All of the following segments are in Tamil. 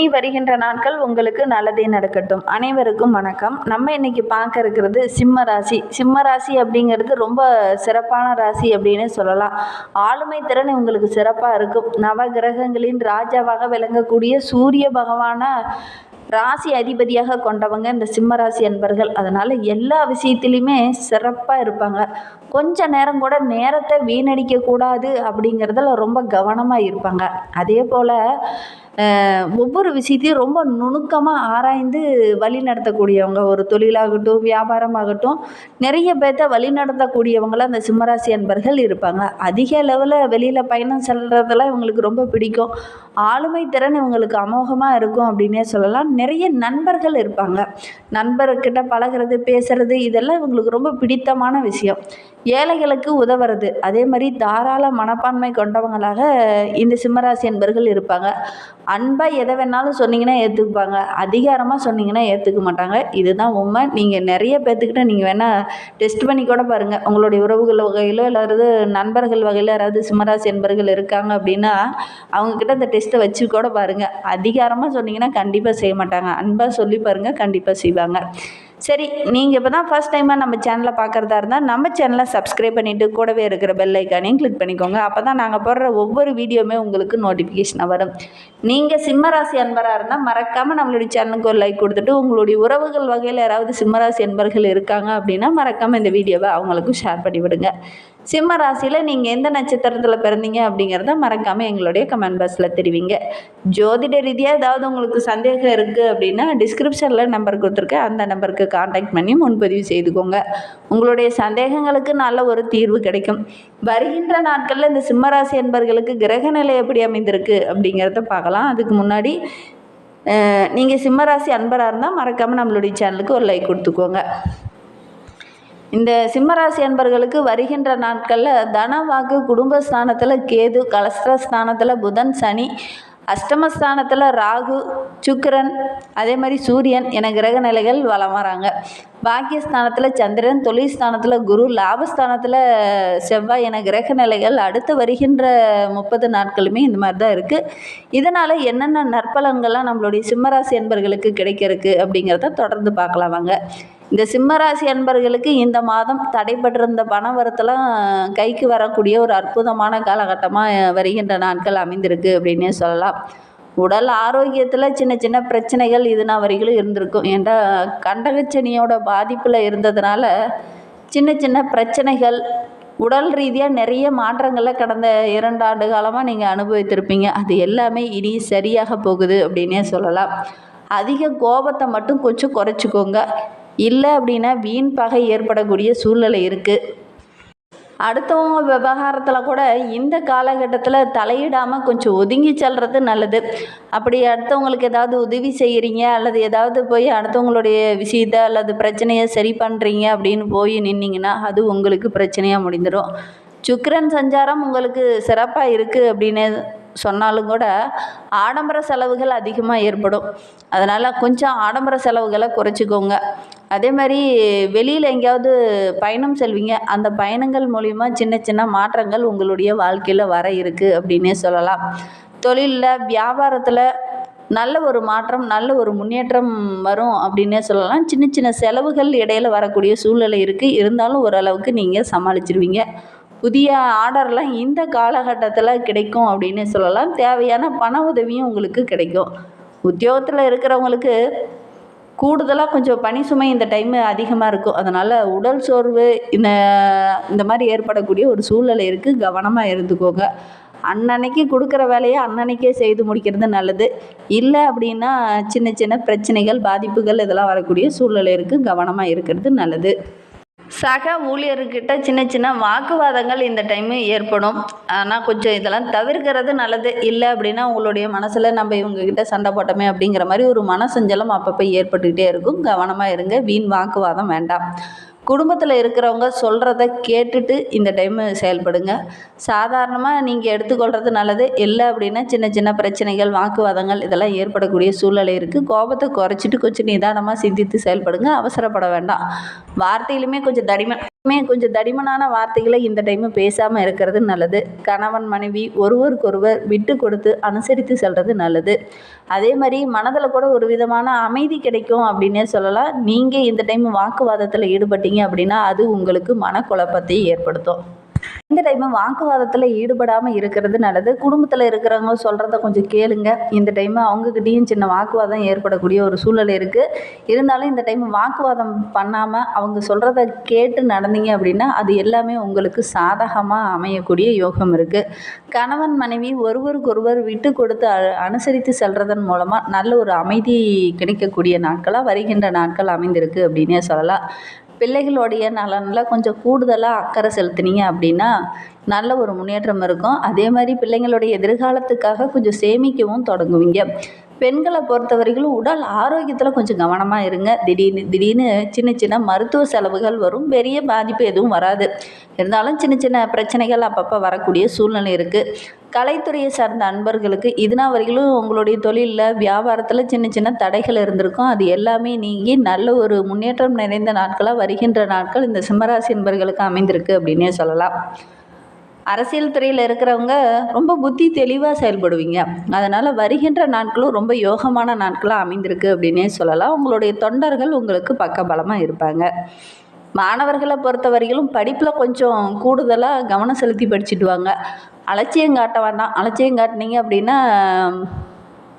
இனி வருகின்ற நாட்கள் உங்களுக்கு நல்லதே நடக்கட்டும். அனைவருக்கும் வணக்கம். நம்ம இன்னைக்கு பார்க்க இருக்கிறது சிம்ம ராசி. சிம்ம ராசி அப்படிங்கிறது ரொம்ப சிறப்பான ராசி அப்படின்னு சொல்லலாம். ஆளுமை திறன் உங்களுக்கு சிறப்பாக இருக்கும். நவ கிரகங்களின் ராஜாவாக விளங்கக்கூடிய சூரிய பகவான ராசி அதிபதியாக கொண்டவங்க இந்த சிம்ம ராசி அன்பர்கள். அதனால் எல்லா விஷயத்துலையுமே சிறப்பாக இருப்பாங்க. கொஞ்ச நேரம் கூட நேரத்தை வீணடிக்கக்கூடாது அப்படிங்கிறதுல ரொம்ப கவனமாக இருப்பாங்க. அதே போல் ஒவ்வொரு விஷயத்தையும் ரொம்ப நுணுக்கமாக ஆராய்ந்து வழி நடத்தக்கூடியவங்க. ஒரு தொழிலாகட்டும் வியாபாரமாகட்டும் நிறைய பேர்த்த வழி நடத்தக்கூடியவங்களாம் அந்த சிம்மராசி அன்பர்கள் இருப்பாங்க. அதிக அளவில் வெளியில் பயணம் செல்றதெல்லாம் இவங்களுக்கு ரொம்ப பிடிக்கும். ஆளுமை திறன் இவங்களுக்கு அமோகமாக இருக்கும் அப்படின்னே சொல்லலாம். நிறைய நண்பர்கள் இருப்பாங்க. நண்பர்கிட்ட பழகிறது பேசுறது இதெல்லாம் இவங்களுக்கு ரொம்ப பிடித்தமான விஷயம். ஏழைகளுக்கு உதவுறது. அதே மாதிரி தாராள மனப்பான்மை கொண்டவங்களாக இந்த சிம்மராசி அன்பர்கள் இருப்பாங்க. அன்பாக எதை வேணாலும் சொன்னீங்கன்னா ஏற்றுக்குப்பாங்க அதிகாரமாக சொன்னீங்கன்னா ஏற்றுக்க மாட்டாங்க. இதுதான் உண்மை. நீங்கள் நிறைய பேர்த்துக்கிட்ட நீங்கள் வேணால் டெஸ்ட் பண்ணி கூட பாருங்கள் உங்களுடைய உறவுகள் வகையிலோ இல்லாது நண்பர்கள் வகையில் யாராவது சிம்மராசி என்பர்கள் இருக்காங்க அப்படின்னா அவங்கக்கிட்ட இந்த டெஸ்ட்டை வச்சு கூட பாருங்கள் அதிகாரமாக சொன்னீங்கன்னா கண்டிப்பாக செய்ய மாட்டாங்க. அன்பாக சொல்லி பாருங்கள் கண்டிப்பாக செய்வாங்க. சரி நீங்கள் இப்போ தான் ஃபஸ்ட் டைமாக நம்ம சேனலை பார்க்குறதா இருந்தால் நம்ம சேனலை சப்ஸ்கிரைப் பண்ணிவிட்டு கூடவே இருக்கிற பெல் ஐக்கானையும் கிளிக் பண்ணிக்கோங்க. அப்போ தான் நாங்கள் போடுற ஒவ்வொரு வீடியோவுமே உங்களுக்கு நோட்டிஃபிகேஷனாக வரும். நீங்கள் சிம்மராசி அன்பராக இருந்தால் மறக்காமல் நம்மளுடைய சேனலுக்கு ஒரு லைக் கொடுத்துட்டு உங்களுடைய உறவுகள் வகையில் யாராவது சிம்மராசி அன்பர்கள் இருக்காங்க அப்படின்னா மறக்காமல் இந்த வீடியோவை அவங்களுக்கும் ஷேர் பண்ணி விடுங்க. சிம்ம ராசியில் நீங்கள் எந்த நட்சத்திரத்தில் பிறந்தீங்க அப்படிங்கிறத மறக்காமல் எங்களுடைய கமெண்ட் பாக்ஸில் தெரிவிங்க. ஜோதிட ரீதியாக ஏதாவது உங்களுக்கு சந்தேகம் இருக்குது அப்படின்னா டிஸ்கிரிப்ஷனில் நம்பர் கொடுத்துருக்கேன். அந்த நம்பருக்கு காண்டாக்ட் பண்ணி முன்பதிவு செய்துக்கோங்க. உங்களுடைய சந்தேகங்களுக்கு நல்ல ஒரு தீர்வு கிடைக்கும். வருகின்ற நாட்களில் இந்த சிம்மராசி என்பர்களுக்கு கிரக நிலை எப்படி அமைந்திருக்கு அப்படிங்கிறத பார்க்கலாம். அதுக்கு முன்னாடி நீங்கள் சிம்மராசி அன்பராக இருந்தால் மறக்காமல் நம்மளுடைய சேனலுக்கு ஒரு லைக் கொடுத்துக்கோங்க. இந்த சிம்மராசி அன்பர்களுக்கு வருகின்ற நாட்களில் தன வாக்கு குடும்பஸ்தானத்தில் கேது கலஸ்திரஸ்தானத்தில் புதன் சனி அஷ்டமஸ்தானத்தில் ராகு சுக்கிரன் அதே மாதிரி சூரியன் என கிரக நிலைகள் வலம் வராங்க. பாக்கியஸ்தானத்தில் சந்திரன் தொழில் ஸ்தானத்தில் குரு லாபஸ்தானத்தில் செவ்வாய் என கிரக நிலைகள் அடுத்து வருகின்ற முப்பது நாட்களுமே இந்த மாதிரி தான் இருக்குது இதனால் என்னென்ன நற்பலன்கள்லாம் நம்மளுடைய சிம்மராசி என்பர்களுக்கு கிடைக்கிறதுக்கு அப்படிங்கிறத தொடர்ந்து பார்க்கலாம் வாங்க. இந்த சிம்மராசி அன்பர்களுக்கு இந்த மாதம் தடைபட்டிருந்த பண வரத்தெல்லாம் கைக்கு வரக்கூடிய ஒரு அற்புதமான காலகட்டமாக வருகின்ற நாட்கள் அமைந்திருக்கு அப்படின்னே சொல்லலாம். உடல் ஆரோக்கியத்தில் சின்ன சின்ன பிரச்சனைகள் இதுனா வரைகளும் இருந்திருக்கும். ஏன்டா கண்டகச்சனியோட பாதிப்பில் இருந்ததுனால சின்ன சின்ன பிரச்சனைகள் உடல் ரீதியாக நிறைய மாற்றங்களை கடந்த இரண்டு ஆண்டு காலமாக நீங்கள் அனுபவித்திருப்பீங்க. அது எல்லாமே இனி சரியாக போகுது அப்படின்னே சொல்லலாம். அதிக கோபத்தை மட்டும் கொஞ்சம் குறைச்சிக்கோங்க. இல்லை அப்படின்னா வீண் பகை ஏற்படக்கூடிய சூழ்நிலை இருக்குது அடுத்தவங்க விவகாரத்தில் கூட இந்த காலகட்டத்தில் தலையிடாமல் கொஞ்சம் ஒதுங்கி செல்வது நல்லது. அப்படி அடுத்தவங்களுக்கு ஏதாவது உதவி செய்கிறீங்க அல்லது ஏதாவது போய் அடுத்தவங்களுடைய விஷயத்தை அல்லது பிரச்சனையை சரி பண்ணுறீங்க அப்படின்னு போய் நின்னீங்கன்னா அது உங்களுக்கு பிரச்சனையாக முடிந்துடும் சுக்கரன் சஞ்சாரம் உங்களுக்கு சிறப்பாக இருக்குது அப்படின்னு சொன்னாலும் கூட ஆடம்பர செலவுகள் அதிகமாக ஏற்படும். அதனால் கொஞ்சம் ஆடம்பர செலவுகளை குறைச்சிக்கோங்க. அதே மாதிரி வெளியில் எங்கேயாவது பயணம் செல்வீங்க. அந்த பயணங்கள் மூலிமா சின்ன சின்ன மாற்றங்கள் உங்களுடைய வாழ்க்கையில் வர இருக்குது அப்படின்னே சொல்லலாம். தொழிலில் வியாபாரத்தில் நல்ல ஒரு மாற்றம் நல்ல ஒரு முன்னேற்றம் வரும் அப்படின்னே சொல்லலாம். சின்ன சின்ன செலவுகள் இடையில் வரக்கூடிய சூழ்நிலை இருக்குது இருந்தாலும் ஓரளவுக்கு நீங்கள் சமாளிச்சிருவீங்க. புதிய ஆர்டர்லாம் இந்த காலகட்டத்தில் கிடைக்கும் அப்படின்னு சொல்லலாம். தேவையான பண உதவியும் உங்களுக்கு கிடைக்கும். உத்தியோகத்தில் இருக்கிறவங்களுக்கு கூடுதலாக கொஞ்சம் பணி சுமை இந்த டைமு அதிகமாக இருக்கும். அதனால் உடல் சோர்வு இந்த இந்த மாதிரி ஏற்படக்கூடிய ஒரு சூழ்நிலை இருக்குது கவனமாக இருந்துக்கோங்க. அன்னன்னைக்கு கொடுக்குற வேலையை அன்னன்னைக்கே செய்து முடிக்கிறது நல்லது. இல்லை அப்படின்னா சின்ன சின்ன பிரச்சனைகள் பாதிப்புகள் இதெல்லாம் வரக்கூடிய சூழ்நிலை இருக்குது கவனமாக இருக்கிறது நல்லது. சக ஊழியர்கிட்ட சின்ன சின்ன வாக்குவாதங்கள் இந்த டைமு ஏற்படும். ஆனால் கொஞ்சம் இதெல்லாம் தவிர்க்கிறது நல்லது. இல்லை அப்படின்னா உங்களுடைய மனசில் நம்ம இவங்கக்கிட்ட சண்டை போட்டோமே அப்படிங்கிற மாதிரி ஒரு மனசஞ்சலம் அப்பப்போ ஏற்பட்டுக்கிட்டே இருக்கும். கவனமாக இருங்க. வீண் வாக்குவாதம் வேண்டாம். குடும்பத்தில் இருக்கிறவங்க சொல்கிறத கேட்டுட்டு இந்த டைமு செயல்படுங்க. சாதாரணமாக நீங்கள் எடுத்துக்கொள்கிறது நல்லது. இல்லை அப்படின்னா சின்ன சின்ன பிரச்சனைகள் வாக்குவாதங்கள் இதெல்லாம் ஏற்படக்கூடிய சூழ்நிலை இருக்குது கோபத்தை குறைச்சிட்டு கொஞ்சம் நிதானமாக சிந்தித்து செயல்படுங்க. அவசரப்பட வேண்டாம். வார்த்தையிலுமே கொஞ்சம் தடிமன் மே கொஞ்சம் தடிமனான வார்த்தைகளை இந்த டைமு பேசாமல் இருக்கிறது நல்லது. கணவன் மனைவி ஒருவருக்கொருவர் விட்டு கொடுத்து அனுசரித்து செல்வது நல்லது. அதே மாதிரி மனதில் கூட ஒரு விதமான அமைதி கிடைக்கும் அப்படின்னே சொல்லலாம். நீங்கள் இந்த டைம் வாக்குவாதத்தில் ஈடுபட்டீங்க அப்படின்னா அது உங்களுக்கு மனக்குழப்பத்தை ஏற்படுத்தும். இந்த டைமு வாக்குவாதத்தில் ஈடுபடாமல் இருக்கிறது நல்லது. குடும்பத்தில் இருக்கிறவங்க சொல்கிறத கொஞ்சம் கேளுங்க. இந்த டைமு அவங்கக்கிட்டேயும் சின்ன வாக்குவாதம் ஏற்படக்கூடிய ஒரு சூழ்நிலை இருக்குது இருந்தாலும் இந்த டைம் வாக்குவாதம் பண்ணாமல் அவங்க சொல்கிறத கேட்டு நடந்தீங்க அப்படின்னா அது எல்லாமே உங்களுக்கு சாதகமாக அமையக்கூடிய யோகம் இருக்குது கணவன் மனைவி ஒருவருக்கொருவர் விட்டு கொடுத்து அனுசரித்து செல்றதன் மூலமாக நல்ல ஒரு அமைதி கிடைக்கக்கூடிய நாட்களாக வருகின்ற நாட்கள் அமைந்திருக்கு அப்படின்னே சொல்லலாம். பிள்ளைகளுடைய நலனில் கொஞ்சம் கூடுதலாக அக்கறை செலுத்துனீங்க அப்படின்னா நல்ல ஒரு முன்னேற்றம் இருக்கும். அதே மாதிரி பிள்ளைங்களுடைய எதிர்காலத்துக்காக கொஞ்சம் சேமிக்கவும் தொடங்குவீங்க. பெண்களை பொறுத்த வரைக்கும் உடல் ஆரோக்கியத்தில் கொஞ்சம் கவனமாக இருங்க. திடீர்னு திடீர்னு சின்ன சின்ன மருத்துவ செலவுகள் வரும். பெரிய பாதிப்பு எதுவும் வராது. இருந்தாலும் சின்ன சின்ன பிரச்சனைகள் அப்பப்போ வரக்கூடிய சூழ்நிலை இருக்குது கலைத்துறையை சார்ந்த அன்பர்களுக்கு இதுனா வரைக்கும் உங்களுடைய தொழிலில் வியாபாரத்தில் சின்ன சின்ன தடைகள் இருந்திருக்கும். அது எல்லாமே நீங்கி நல்ல ஒரு முன்னேற்றம் நிறைந்த நாட்களாக வருகின்ற நாட்கள் இந்த சிம்மராசி அன்பர்களுக்கு அமைந்திருக்கு அப்படின்னே சொல்லலாம். அரசியல் துறையில் இருக்கிறவங்க ரொம்ப புத்தி தெளிவாக செயல்படுவீங்க. அதனால் வருகின்ற நாட்களும் ரொம்ப யோகமான நாட்களாக அமைந்திருக்கு அப்படின்னே சொல்லலாம். உங்களுடைய தொண்டர்கள் உங்களுக்கு பக்கபலமாக இருப்பாங்க. மாணவர்களை பொறுத்த வரையிலும் படிப்பில் கொஞ்சம் கூடுதலாக கவனம் செலுத்தி படிச்சுட்டு வாங்க. அலட்சியம் காட்ட வேண்டாம். அலட்சியம் காட்டினீங்க அப்படின்னா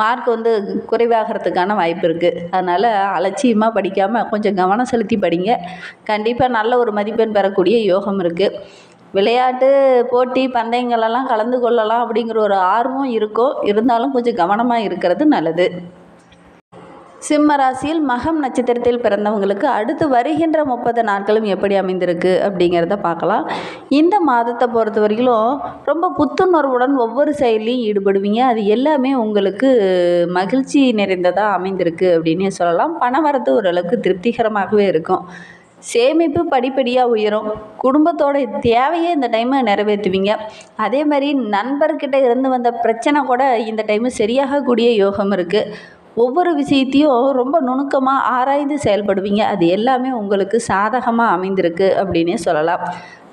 மார்க் வந்து குறைவாகிறதுக்கான வாய்ப்பு இருக்குது அதனால் அலட்சியமாக படிக்காமல் கொஞ்சம் கவனம் செலுத்தி படிங்க. கண்டிப்பாக நல்ல ஒரு மதிப்பெண் பெறக்கூடிய யோகம் இருக்குது விளையாட்டு போட்டி பந்தயங்களெல்லாம் கலந்து கொள்ளலாம் அப்படிங்கிற ஒரு ஆர்வம் இருக்கும் இருந்தாலும் கொஞ்சம் கவனமாக இருக்கிறது நல்லது. சிம்ம ராசியில் மகம் நட்சத்திரத்தில் பிறந்தவங்களுக்கு அடுத்து வருகின்ற முப்பது நாட்களும் எப்படி அமைந்திருக்கு அப்படிங்கிறத பார்க்கலாம். இந்த மாதத்தை பொறுத்த வரையிலும் ரொம்ப புத்துணர்வுடன் ஒவ்வொரு செயலையும் ஈடுபடுவீங்க. அது எல்லாமே உங்களுக்கு மகிழ்ச்சி நிறைந்ததாக அமைந்திருக்கு அப்படின்னே சொல்லலாம். பண வரத்து ஓரளவுக்கு திருப்திகரமாகவே இருக்கும். சேமிப்பு படிப்படியாக உயரும். குடும்பத்தோட தேவையை இந்த டைமை நிறைவேற்றுவீங்க. அதே மாதிரி நண்பர்கிட்ட இருந்து வந்த பிரச்சனை கூட இந்த டைமு சரியாகக்கூடிய யோகம் இருக்குது ஒவ்வொரு விஷயத்தையும் ரொம்ப நுணுக்கமாக ஆராய்ந்து செயல்படுவீங்க. அது எல்லாமே உங்களுக்கு சாதகமாக அமைந்திருக்கு அப்படின்னே சொல்லலாம்.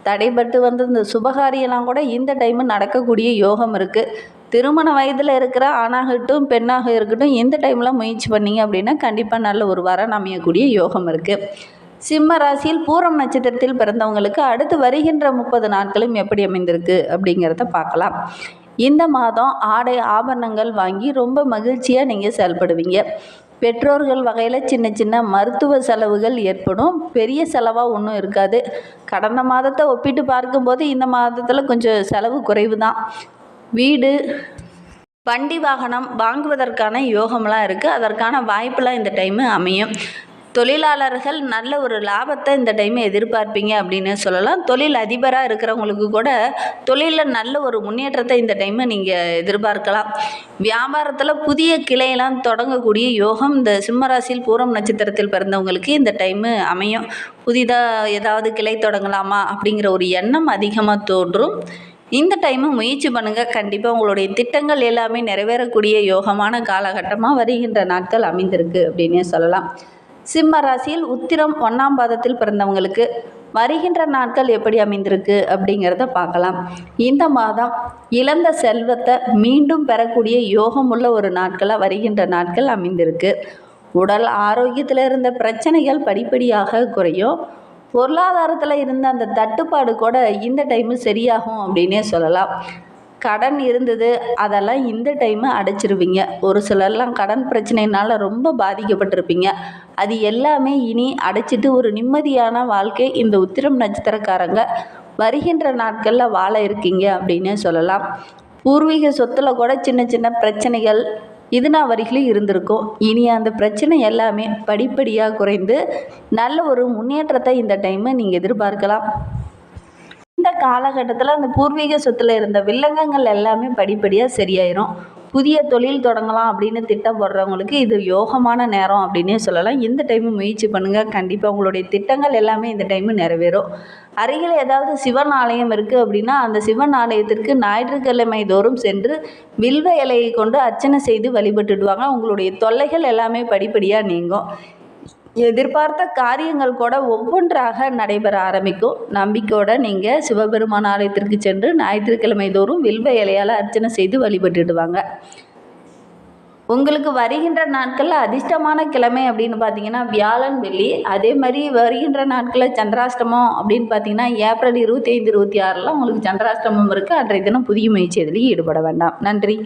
தடைபட்டு வந்த இந்த சுபகாரியெல்லாம் கூட இந்த டைமு நடக்கக்கூடிய யோகம் இருக்குது திருமண வயதில் இருக்கிற ஆணாகட்டும் பெண்ணாக இருக்கட்டும் இந்த டைமில் முயற்சி பண்ணீங்க அப்படின்னா கண்டிப்பாக நல்ல ஒரு வரம் அமையக்கூடிய யோகம் இருக்குது சிம்ம ராசியில் பூரம் நட்சத்திரத்தில் பிறந்தவங்களுக்கு அடுத்து வருகின்ற முப்பது நாட்களும் எப்படி அமைந்திருக்கு அப்படிங்கிறத பார்க்கலாம். இந்த மாதம் ஆடை ஆபரணங்கள் வாங்கி ரொம்ப மகிழ்ச்சியாக நீங்கள் செயல்படுவீங்க. பெற்றோர்கள் வகையில் சின்ன சின்ன மருத்துவ செலவுகள் ஏற்படும். பெரிய செலவாக ஒன்றும் இருக்காது. கடந்த மாதத்தை ஒப்பிட்டு பார்க்கும்போது இந்த மாதத்தில் கொஞ்சம் செலவு குறைவு தான் வீடு வண்டி வாகனம் வாங்குவதற்கான யோகம்லாம் இருக்குது அதற்கான வாய்ப்பெலாம் இந்த டைமு அமையும். தொழிலாளர்கள் நல்ல ஒரு லாபத்தை இந்த டைம் எதிர்பார்ப்பீங்க அப்படின்னு சொல்லலாம். தொழில் அதிபராக இருக்கிறவங்களுக்கு கூட தொழிலில் நல்ல ஒரு முன்னேற்றத்தை இந்த டைமு நீங்கள் எதிர்பார்க்கலாம். வியாபாரத்தில் புதிய கிளையெல்லாம் தொடங்கக்கூடிய யோகம் இந்த சிம்மராசியில் பூரம் நட்சத்திரத்தில் பிறந்தவங்களுக்கு இந்த டைமு அமையும். புதிதாக ஏதாவது கிளை தொடங்கலாமா அப்படிங்கிற ஒரு எண்ணம் அதிகமாக தோன்றும். இந்த டைமு முயற்சி பண்ணுங்கள் கண்டிப்பாக உங்களுடைய திட்டங்கள் எல்லாமே நிறைவேறக்கூடிய யோகமான காலகட்டமாக வருகின்ற நாட்கள் அமைந்திருக்கு அப்படின்னே சொல்லலாம். சிம்ம ராசியில் உத்திரம் ஒன்றாம் பாதத்தில் பிறந்தவங்களுக்கு வருகின்ற நாட்கள் எப்படி அமைந்திருக்கு அப்படிங்கிறத பார்க்கலாம். இந்த மாதம் இழந்த செல்வத்தை மீண்டும் பெறக்கூடிய யோகமுள்ள ஒரு நாட்களாக வருகின்ற நாட்கள் அமைந்திருக்கு. உடல் ஆரோக்கியத்தில் இருந்த பிரச்சனைகள் படிப்படியாக குறையும். பொருளாதாரத்தில் இருந்த அந்த தட்டுப்பாடு கூட இந்த டைமு சரியாகும் அப்படின்னே சொல்லலாம். கடன் இருந்தது அதெல்லாம் இந்த டைமு அடைச்சிருவீங்க. ஒரு சிலர்லாம் கடன் பிரச்சனையினால் ரொம்ப பாதிக்கப்பட்டிருப்பீங்க. அது எல்லாமே இனி அடைச்சிட்டு ஒரு நிம்மதியான வாழ்க்கை இந்த உத்திரம் நட்சத்திரக்காரங்க வருகின்ற நாட்களில் வாழ இருக்கீங்க அப்படின்னே சொல்லலாம். பூர்வீக சொத்தில் கூட சின்ன சின்ன பிரச்சனைகள் இதுனா வரைகளும் இருந்திருக்கும். இனி அந்த பிரச்சனை எல்லாமே படிப்படியாக குறைந்து நல்ல ஒரு முன்னேற்றத்தை இந்த டைமு நீங்கள் எதிர்பார்க்கலாம். காலகட்டத்தில் அந்த பூர்வீக சொத்தில் இருந்த வில்லங்கங்கள் எல்லாமே படிப்படியாக சரியாயிரும். புதிய தொழில் தொடங்கலாம் அப்படின்னு திட்டம் போடுறவங்களுக்கு இது யோகமான நேரம் அப்படின்னே சொல்லலாம். இந்த டைமு முயற்சி பண்ணுங்கள் கண்டிப்பாக உங்களுடைய திட்டங்கள் எல்லாமே இந்த டைமு நிறைவேறும். அருகில் ஏதாவது சிவன் ஆலயம் இருக்குது அப்படின்னா அந்த சிவன் ஆலயத்திற்கு ஞாயிற்றுக்கிழமை தோறும் சென்று வில்வ இலையை கொண்டு அர்ச்சனை செய்து வழிபட்டுடுவாங்க. உங்களுடைய தொல்லைகள் எல்லாமே படிப்படியாக நீங்கும். எதிர்பார்த்த காரியங்கள் கூட ஒவ்வொன்றாக நடைபெற ஆரம்பிக்கும். நம்பிக்கையோட நீங்கள் சிவபெருமான் ஆலயத்திற்கு சென்று ஞாயிற்றுக்கிழமை தோறும் வில்வ இலையால் அர்ச்சனை செய்து வழிபட்டுடுவாங்க. உங்களுக்கு வருகின்ற நாட்களில் அதிர்ஷ்டமான கிழமை அப்படின்னு பார்த்தீங்கன்னா வியாழன் வெள்ளி. அதே மாதிரி வருகின்ற நாட்களில் சந்திராஷ்டமம் அப்படின்னு பார்த்தீங்கன்னா ஏப்ரல் இருபத்தி ஐந்து இருபத்தி ஆறில் உங்களுக்கு சந்திராஷ்டமம் இருக்குது அன்றைய தினம் புதிய முயற்சி எதுலேயும் ஈடுபட வேண்டாம். நன்றி.